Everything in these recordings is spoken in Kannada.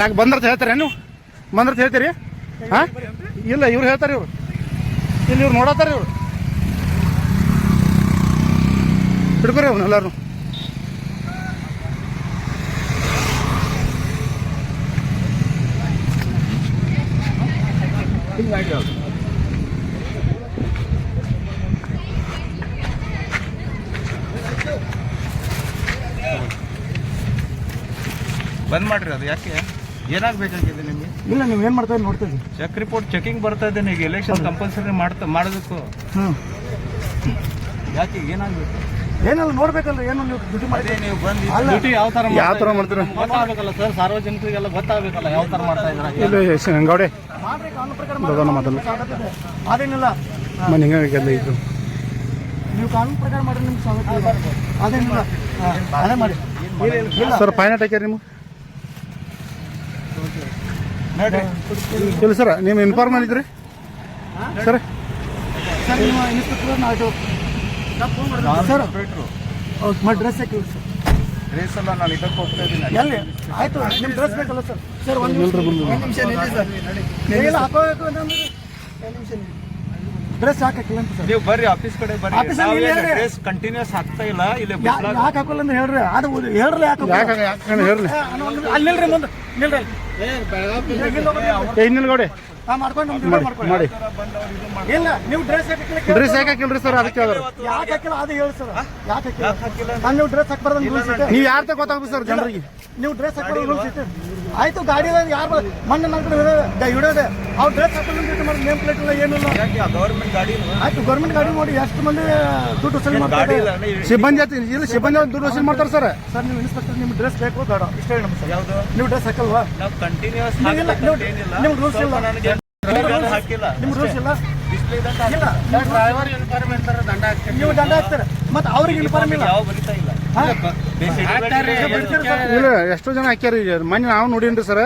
ಯಾಕೆ ಬಂದ್ರೆ ಹೇಳ್ತಾರೆ ನೀವು? ಬಂದ್ರೆ ಹೇಳ್ತೀರಿ? ಹಾ? ಇಲ್ಲ, ಇವ್ರು ಹೇಳ್ತಾರೆ ಇವ್ರು. ಇಲ್ಲಿ ಇವ್ರು ನೋಡತ್ತಾರೆ ಇವ್ರು. ಹಿಡ್ಕೊರಿ ಅವ್ನು ಎಲ್ಲಾರು ಬಂದ್ ಮಾಡ್ರಿ ಅದು ಯಾಕೆ? ಏನಾಗಬೇಕಾಗಿದೆ ನಿಮಗೆ? ಇಲ್ಲ ನೀವು ಏನು ಮಾಡ್ತಾ ನೋಡ್ತೀವಿ ಚೆಕ್ ರಿಪೋರ್ಟ್ ಚೆಕಿಂಗ್ ಬರ್ತಾ ಇದ್ದೇನೆ ಈಗ. ಎಲೆಕ್ಷನ್ ಕಂಪಲ್ಸರಿ ಮಾಡ್ತಾ ಮಾಡೋದಕ್ಕೂ. ಹ್ಞೂ ಯಾಕೆ ಏನಾಗಬೇಕು? ಏನೆಲ್ಲ ನೋಡ್ಬೇಕಲ್ಲ ಏನು ನೀವು ಡ್ಯೂಟಿ ಮಾಡಿ ನೀವು ಬಂದು ಡ್ಯೂಟಿ ಯಾವ ತರ ಯಾವ ಥರ ಮಾಡ್ತೀರ? ಗೊತ್ತಾಗಬೇಕಲ್ಲ ಸರ್ ಸಾರ್ವಜನಿಕರಿಗೆಲ್ಲ ಗೊತ್ತಾಗಬೇಕಲ್ಲ ಯಾವ ತರ ಮಾಡ್ತಾ ಇದ್ದಾರೆ ಇಲ್ಲ ಗೌಡೆ. ಮಾಡ್ರಿ ಕಾನೂನು ಪ್ರಕಾರ ದೊಡ್ಡವನ ಅದೇನಿಲ್ಲ. ಮನೆ ಹಿಂಗೆಲ್ಲ ಇದ್ರು. ನೀವು ಕಾನೂನು ಪ್ರಕಾರ ಮಾಡ್ರಿ ನಿಮ್ಗೆ ಸ್ವಾಗತ. ಅದೇನಿಲ್ಲ. ಅದೇ ಮಾಡಿ. ಸರ್ ಫೈನ್ ಹಾಕ್ಯಾರ ನೀವು ನೋಡ್ರಿ ಇಲ್ಲ ಸರ್ ನೀವು ಇನ್ಫಾರ್ಮ್ ಮಾಡಿದ್ರಿ ಸರ್ ಸರ್ ಇನ್ಸ್ಪೆಕ್ಟರ್ ಸರ್ ಮಾಡಿ ಡ್ರೆಸ್ ಸರ್ ಡ್ರೆಸ್ ಎಲ್ಲ ನಾನು ಇದಕ್ಕೆ ಹೋಗ್ತಾ ಇದ್ದೀನಿ ಎಲ್ಲಿ ಆಯ್ತು ನಿಮ್ಮ ಡ್ರೆಸ್ ಬೇಕಲ್ಲ ಸರ್ ಸರ್ ಒಂದು ನಿಮಿಷ ನಿಲ್ಲಿ ಸರ್ ನೀವೆಲ್ಲ ಹಾಕೋಬೇಕು ಅಂತಂದ್ರೆ ನಿಮಿಷ ಡ್ರೆಸ್ ಹಾಕಿಲ್ಲ ಅಂತ ಸರ್ ನೀವು ಬರ್ರಿ ಆಫೀಸ್ ಕಡೆ ಬರ್ರಿ ಆಫೀಸ್ ಅಲ್ಲಿ ಇಲ್ಲ ಹೇಳ್ರಿ. ರೇಸ್ ಕಂಟಿನ್ಯೂಸ್ ಆಗ್ತಾ ಇಲ್ಲ ಇಲ್ಲಿ ಯಾಕೆ ಹಾಕೋಲ್ಲ ಅಂತ ಹೇಳ್ರಿ ಅದು ಹೇಳ್ರಿ ಯಾಕೆ ಯಾಕೆ ಯಾಕೆ ಅಲ್ಲಿ ನಿಲ್ರಿ ಮುಂದೆ ನಿಲ್ರಿ ಏ ಇನ್ನಿಲ್ಲ ಗೌಡೆ. ಹಾ ಮಾಡ್ಕೊಂಡು ನಮ್ದು ಮಾಡಿ ಮಾಡ್ಕೊಳ್ಳಿ. ಇಲ್ಲ ನೀವು ಡ್ರೆಸ್ ಡ್ರೆಸ್ ಯಾಕೆ ಹಾಕಿಲ್ರಿ ಸರ್. ಅದಕ್ಕೆ ಯಾಕೆ ಹಾಕಿಲ್ಲ ಅದು ಹೇಳಿ ಸರ್. ಯಾಕೆ ಹಾಕಿಲ್ಲ? ನೀವು ಡ್ರೆಸ್ ಹಾಕ್ಬಾರ್ದು ನೀವು ಯಾರ ತಗ ಗೊತ್ತಾಗ್ಬೇಕು ಸರ್ ಜನರಿಗೆ? ನೀವು ಡ್ರೆಸ್ ಹಾಕೋದು ಆಯ್ತು ಗಾಡಿ ಯಾರು ಮಣ್ಣು ನನ್ನ ಕಡೆ ಅವ್ರು ಡ್ರೆಸ್ ಹಾಕೊಂಡು ಮಾಡಿ ನೇಮ್ ಪ್ಲೇಟ್ ಇಲ್ಲ ಏನಿಲ್ಲ. ಗೌರ್ಮೆಂಟ್ ಗಾಡಿ ಆಯ್ತು ಗೌರ್ಮೆಂಟ್ ಗಾಡಿ ನೋಡಿ ಎಷ್ಟು ಮಂದಿ ದುಡ್ಡು ವಸೂಲಿ ಗಾಡಿ ಮಾಡ್ತಾರೆ ಸಿಬ್ಬಂದಿ ಆಯ್ತು ಇಲ್ಲ ಸಿಬ್ಬಂದಿ ದುಡ್ಡು ವಸೂಲಿ ಮಾಡ್ತಾರೆ ಸರ್. ಸರ್ ನೀವು ಇನ್ಸ್ಪೆಕ್ಟರ್ ನಿಮ್ಗೆ ಡ್ರೆಸ್ ಬೇಕು ಬೇಡ. ಇಷ್ಟೇ ನಮ್ಮ ನಮ್ಗೆ ಸರ್. ಯಾವುದು? ನೀವು ಡ್ರೆಸ್ ಹಾಕಲ್ವಾ? ನಾವು ಕಂಟಿನ್ಯೂಸ್ ಇಲ್ಲ, ನಿಮ್ಗೆ ರೂಲ್ಸ್ ಇಲ್ಲ. ನನಗೆ ಹಾಕಿಲ್ಲ. ನಿಮ್ಗೆ ರೂಲ್ಸ್ ಇಲ್ಲ ಡಿಸ್ಪ್ಲೇ ಇಲ್ಲ. ಡ್ರೈವರ್ ಯೂನಿಫಾರ್ಮ್ ಅಂತಾರೆ ದಂಡ ನೀವು ದಂಡ ಹಾಕ್ತಾರೆ. ಮತ್ತೆ ಅವ್ರಿಗೆ ಇನ್ಫಾರ್ಮ್ ಇಲ್ಲ. ಯಾವ ಬರಿತಾ ಇಲ್ಲ. ಇಲ್ಲ ಎಷ್ಟೋ ಜನ ಹಾಕ್ಯಾರ ಈಗ ಮನೆ ನಾವು ನೋಡಿನ್ರಿ ಸರ್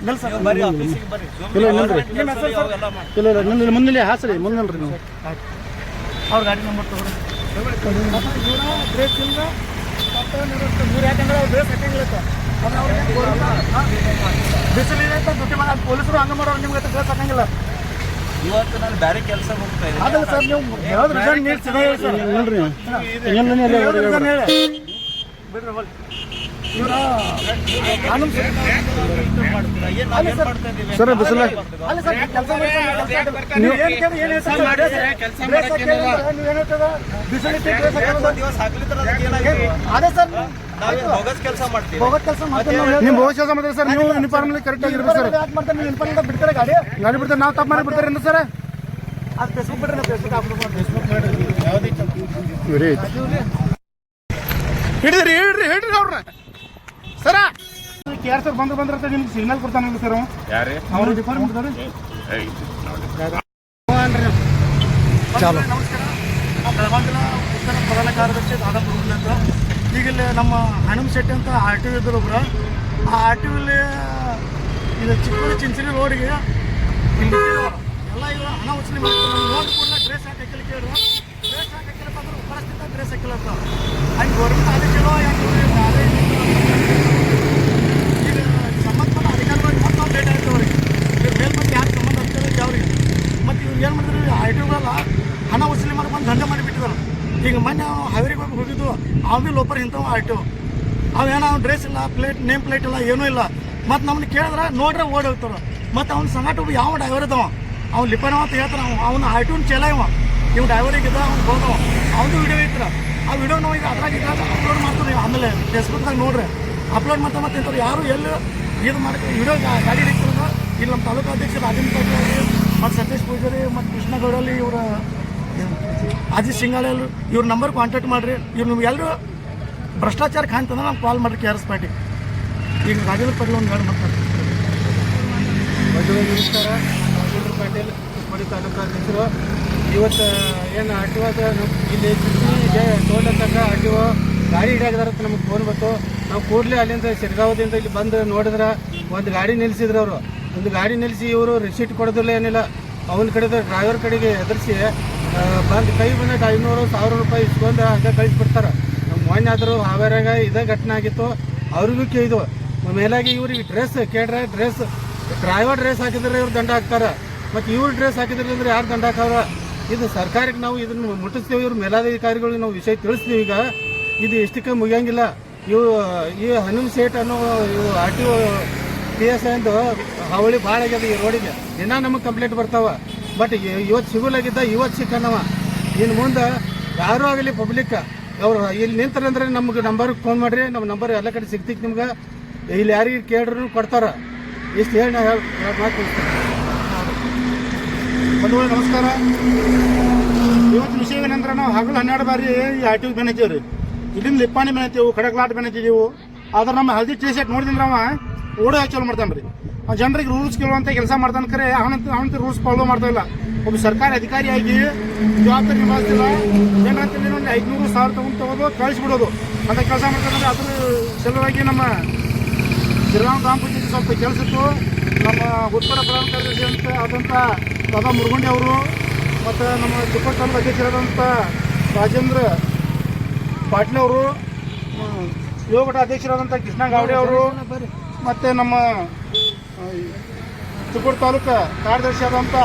ಇಲ್ಲ ನಿಲ್ರಿ ಇಲ್ಲ ಇಲ್ಲ ನಿಲ್ಲ ಮುಂದೆ ಹಾಸರಿ ಮುಂದೆ ನೀವು ಅವ್ರ ಗಾಡಿ ನಂಬರ್ ತಗೊಳ್ಳಿ ಇವರ ಡ್ರೆಸ್ ಇಲ್ಲ ಬಿಸಿಲಿದೆ ಅಂತ ಡ್ಯೂಟಿ ಮಾಡಿ ಪೊಲೀಸರು ಹಂಗ ಮಾಡೋರು ನಿಮ್ಗೆ ಡ್ರೆಸ್ ಹಾಕಂಗಿಲ್ಲ ಇವತ್ತು ನಾನು ಬೇರೆ ಕೆಲಸ ಹೋಗ್ತಾ ಇದ್ದೀನಿ. ಸರ್ ನೀವು. ಇವರ ಕಾನೂನು ನಾವ್ ಬಿಸಿಲ ಸರ್ ಕೆಲಸ ನೀವು ನೀವು ಅದೇ. ಸರ್ ಕೆಲಸ ಮಾಡ್ತೀವಿ. ಭವಿಷ್ಯ ಸರ್? ನೀವು ಯೂನಿಫಾರ್ಮ್ ಕರೆಕ್ಟ್ ಆಗಿರ್ಬೇಕು ಸರ್. ನೀವು ಬಿಡ್ತಾರೆ ಗಾಡಿ? ಗಾಡಿ ಬಿಡ್ತಾರೆ? ನಾವು ತಪ್ಪು ಮಾಡಿ ಬಿಡ್ತಾರೆ ಸರ್? ಅದು ಫೇಸ್ಬುಕ್ ಬಿಡ್ರಿ ಫೇಸ್ಬುಕ್ ಹಿಡಿದ್ರಿ ಹಿಡ್ರಿ ಹಿಡ್ರಿ ಅವ್ರನ್ನ ಸರ! ಕೆ ಆರ್ ಸರ್ ಬಂದ್ರೆ ಬಂದ್ರೆ ನಿಮ್ಗೆ ಸಿಗ್ನಲ್ ಕೊಡ್ತಾನಲ್ಲ ಸರ್ ಯಾರೇ? ಅವ್ರು ಡಿಪಾರ್ಟ್ಮೆಂಟ್ ಚಾಲು. ಉತ್ತರ ಪ್ರಧಾನ ಕಾರ್ಯದರ್ಶಿ ದಾದಾಪುರ ಅಂತ. ಈಗ ಇಲ್ಲಿ ನಮ್ಮ ಹನುಮ ಶೆಟ್ಟಿ ಅಂತ ಆರ್ ಟಿ ಇದ್ರು ಒಬ್ರು. ಆ ಆರ್ ಟಿ ವಿಲಿ ಇದು ಚಿಕ್ಕೂರು ಚಿಂಚಲಿ ರೋಡ್ಗೆ ಇಲ್ಲಿ. ಎಲ್ಲ ಈಗ ಹಣ ವಸೂಲಿ ಮಾಡ್ತಾರೆ ನೋಡಿ ಕೂಡಲೇ ಡ್ರೆಸ್ ಹಾಕಿಲ್ಲ ಕೇಳಿದ್ರು ಡ್ರೆಸ್ ಹಾಕಿಲ್ಲಪ್ಪ ಅಂದ್ರೆ ಉಪಸ್ಥಿತ ಡ್ರೆಸ್ ಹಾಕಿಲ್ಲ ಅಂತ. ಹಂಗೆ ಗೌರ್ಮೆಂಟ್ ಆದೇಶ ಇಲ್ಲೋ ಯಾಕೆ ಇವ್ರು ಬ್ಯಾರೆ ಈಗ ಸಂಬಂಧಪಟ್ಟ ಅಧಿಕಾರಿಗಳಿಗೆ ಮತ್ತೆ ನಾವು ಭೇಟಿ ಆಗ್ತೇವೆ ಅವ್ರಿಗೆ ಇವ್ರ ಮೇಲ್ ಮತ್ತೆ ಯಾರು ಸಂಬಂಧ ಆಗ್ತಾರೆ ಅವ್ರಿಗೆ ಮತ್ತೆ ಇವ್ರು ಏನು ಮಾಡಿದ್ರು ಐ ಟಿ ಹಣ ವಸೂಲಿ ಮಾಡಿ ಬಂದು ದಂಡ ಮಾಡಿಬಿಟ್ಟಿದ್ದಾರೆ ಈಗ ಮೊನ್ನೆ ನಾವು ಹಾವೇರಿಗೆ ಹೋಗಿ ಹೋಗಿದ್ದು ಒಬ್ಬರು ಇಂಥವು ಟಿ ಅವೇನೋ ಡ್ರೆಸ್ ಇಲ್ಲ ಪ್ಲೇಟ್ ನೇಮ್ ಪ್ಲೇಟ್ ಇಲ್ಲ, ಏನೂ ಇಲ್ಲ. ಮತ್ತು ನಮ್ಮನ್ನ ಕೇಳಿದ್ರೆ ನೋಡ್ರೆ ಓಡಿ ಹೋಗ್ತಾರೆ. ಮತ್ತು ಅವ್ನ ಸಂಗಾಟ ಒಬ್ಬ ಯಾವ ಡ್ರೈವರ್ ಇದ್ದಾವ ಅವ್ನು ಲಿಪನ ಅಂತ ಹೇಳ್ತಾನೆ ಅವ್ನು. ಅವ್ನು ಐ ಚೆಲ ಇವ. ಇವ್ ಡ್ರೈವರಿಗೆ ಇದ್ದ ಅವ್ನು ಹೋದವ. ಅವ್ನು ವಿಡಿಯೋ ಐತ್ರ. ಆ ವಿಡಿಯೋ ನಾವು ಈಗ ಅದ್ರಾಗ ಇದ್ರಾಗ ಅಪ್ಲೋಡ್ ಮಾಡ್ತೀವಿ ಆಮೇಲೆ ಫೇಸ್ಬುಕ್ದಾಗ ನೋಡ್ರಿ. ಅಪ್ಲೋಡ್ ಮಾಡ್ತಾ ಮತ್ತೆ ಇಂಥವ್ರು ಯಾರು ಎಲ್ಲಿ ಇದು ಮಾಡಿ ವಿಡಿಯೋ ಗಾಡಿ ಹಿಡಿತಿರೋದು ಇಲ್ಲಿ ನಮ್ಮ ತಾಲೂಕು ಅಧ್ಯಕ್ಷ ರಾಜೇಂದ್ರ ಮತ್ತು ಸತೀಶ್ ಪೂಜಾರಿ ಮತ್ತು ಕೃಷ್ಣಗೌಡಲ್ಲಿ ಇವರ ಅಜಿತ್ ಸಿಂಗಾಳ ಇವ್ರ ನಂಬರ್ ಕಾಂಟ್ಯಾಕ್ಟ್ ಮಾಡಿರಿ. ಇವ್ರು ನಿಮ್ಗೆ ಎಲ್ಲರೂ ಭ್ರಷ್ಟಾಚಾರ ಕಾಣ್ತಂದ್ರೆ ನಾನು ಕಾಲ್ ಮಾಡಿರಿ ಕೆ ಆರ್ ಎಸ್ ಪಾರ್ಟಿ ಈಗ ರಾಜೇಂದ್ರ ಪಾಟೀಲ್ ಒಂದು ಗಾಡಿ ಮಾಡ್ತಾರೆ ನಮಸ್ಕಾರ ಪಾಟೀಲ್ ಇವತ್ತು ಏನು ಟಿ ಇಲ್ಲಿ ತೋಟ ತನಕ ಆರ್ ಟಿ ಒ ಗಾಡಿ ಹಿಡಿಯಾಗದಾರ ಅಂತ ನಮಗೆ ಫೋನ್ ಬಂತು. ನಾವು ಕೂಡಲೇ ಅಲ್ಲಿಂದ ಶಿರ್ಗಾವದಿಂದ ಇಲ್ಲಿ ಬಂದು ನೋಡಿದ್ರೆ, ಒಂದು ಗಾಡಿ ನಿಲ್ಲಿಸಿದ್ರು ಅವರು. ಒಂದು ಗಾಡಿ ನಿಲ್ಲಿಸಿ ಇವರು ರಿಸೀಟ್ ಕೊಡೋದಿಲ್ಲ ಏನಿಲ್ಲ. ಅವನ ಕಡೆದ ಡ್ರೈವರ್ ಕಡೆಗೆ ಎದುರಿಸಿ ಬಂದು ಕೈ ಬಂದಾಗ ಐನೂರು, ಸಾವಿರ ರೂಪಾಯಿ ಇಸ್ಕೊಂಡು ಹಂಗೆ ಕಳಿಸ್ಬಿಡ್ತಾರೆ. ನಮ್ಮ ಮೊನ್ನೆ ಆದರೂ ಹಾವೇರಾಗ ಇದೇ ಘಟನೆ ಆಗಿತ್ತು. ಅವ್ರಿಗೂ ಕೇಳಿದ್ವು. ಮೇಲಾಗಿ ಇವ್ರಿಗೆ ಡ್ರೆಸ್ ಕೇಳ್ರೆ ಡ್ರೆಸ್ ಡ್ರೈವರ್ ಡ್ರೆಸ್ ಹಾಕಿದ್ರೆ ಇವ್ರು ದಂಡ ಹಾಕ್ತಾರೆ. ಮತ್ತು ಇವ್ರು ಡ್ರೆಸ್ ಹಾಕಿದ್ರೆ ಅಂದ್ರೆ ಯಾರು ದಂಡ ಹಾಕವ್ರ ಇದು ಸರ್ಕಾರಕ್ಕೆ ನಾವು ಇದನ್ನು ಮುಟ್ಟಿಸ್ತೀವಿ, ಇವ್ರ ಮೇಲಾಧಿಕಾರಿಗಳಿಗೆ ನಾವು ವಿಷಯ ತಿಳಿಸ್ತೀವಿ ಈಗ. ಇದು ಎಷ್ಟಕ್ಕೆ ಮುಗಿಯಂಗಿಲ್ಲ. ಇವು, ಈ ಹನುಮ್ ಸೇಟ್ ಅನ್ನೋ ಇವು R T O, P S ಅಂತ ಹಾವಳಿ ಭಾಳ ಆಗ್ಯದ ಈ ರೋಡಿಗೆ. ದಿನ ನಮಗೆ ಕಂಪ್ಲೇಂಟ್ ಬರ್ತಾವ. ಬಟ್ ಇವತ್ತು ಸಿಗುಲಾಗಿದ್ದ ಇವತ್ತು ಸಿಕ್ಕನವ. ಇನ್ನು ಮುಂದೆ ಯಾರೂ ಆಗಲಿ ಪಬ್ಲಿಕ್ ಅವ್ರು ಇಲ್ಲಿ ನಿಂತರಂದ್ರೆ ನಮ್ಗೆ ನಂಬರ್ಗೆ ಫೋನ್ ಮಾಡ್ರಿ ನಮ್ಮ ನಂಬರ್ ಎಲ್ಲ ಕಡೆ ಸಿಗ್ತಿಕ್ ನಿಮ್ಗೆ. ಇಲ್ಲಿ ಯಾರಿಗೆ ಕೇಳ್ರು ಕೊಡ್ತಾರ. ಇಷ್ಟು ಹೇಳಿ ನಾ ಹೇಳಿ ಮುಗಿಸ್ತೇನೆ. ನಮಸ್ಕಾರ. ಇವತ್ತು ವಿಷಯ ಏನಂದ್ರೆ ನಾವು ಹಗಲು ಹನ್ನೆರಡು ಬಾರಿ ಈ ಟಿ ಬೆನತೀವಿ ರೀ ಇಲ್ಲಿಂದ ಲಿಪ್ಪಾಣಿ ಬೆನತೀವಿ ಕಡಕ್ಲಾಟ್ ಬೆನತಿದ್ದೀವಿ ಆದ್ರೆ ನಮ್ಮ ಹಳದಿ ಟೀ ಶರ್ಟ್ ನೋಡಿದ್ರೆ ಓಡೋ ಚಾಲು ಮಾಡ್ತಾನೆ ರೀ ಆ ಜನರಿಗೆ ರೂಲ್ಸ್ ಕೇಳುವಂಥ ಕೆಲಸ ಮಾಡ್ತಾನೆ ಕರೆ, ಅವನಂತ ಅವನಂತ ರೂಲ್ಸ್ ಫಾಲೋ ಮಾಡ್ತಾ ಇಲ್ಲ. ಒಬ್ಬ ಸರ್ಕಾರಿ ಅಧಿಕಾರಿಯಾಗಿ ಜವಾಬ್ದಾರಿ ನಿಭಾಯಿಸ್ತಿಲ್ಲ. ಏನಂತೇಳಿ ಒಂದು ಐದುನೂರು ಸಾವಿರ ತಗೊಂಡು ತಗೋದು, ಕಳಿಸ್ಬಿಡೋದು. ಅಂತ ಕೆಲಸ ಮಾಡ್ತಾನೆ ಅದ್ರ ಸಲುವಾಗಿ ನಮ್ಮ ಶ್ರೀರಾಮ್ ಗ್ರಾಮ ಪಂಚಾಯತಿ ಸ್ವಲ್ಪ ಕೆಲಸಕ್ಕೂ ನಮ್ಮ ಉತ್ತರ ಪ್ರಧಾನ ಕಾರ್ಯದರ್ಶಿ ಅಂತ ಆದಂಥ ದಾದಾ ಮುರುಗುಂಡಿ ಅವರು, ಮತ್ತು ನಮ್ಮ ಚಿಕ್ಕಪ್ಪ ತಂಡ ಅಧ್ಯಕ್ಷರಾದಂಥ ರಾಜೇಂದ್ರ ಪಾಟೀಲ್ ಅವರು ಯೋಗ ಅಧ್ಯಕ್ಷರಾದಂಥ ಕೃಷ್ಣ ಗಾವಡೆ ಅವರು ಮತ್ತು ನಮ್ಮ ತುಕೂರು ತಾಲೂಕು ಕಾರ್ಯದರ್ಶಿ ಆದಂಥ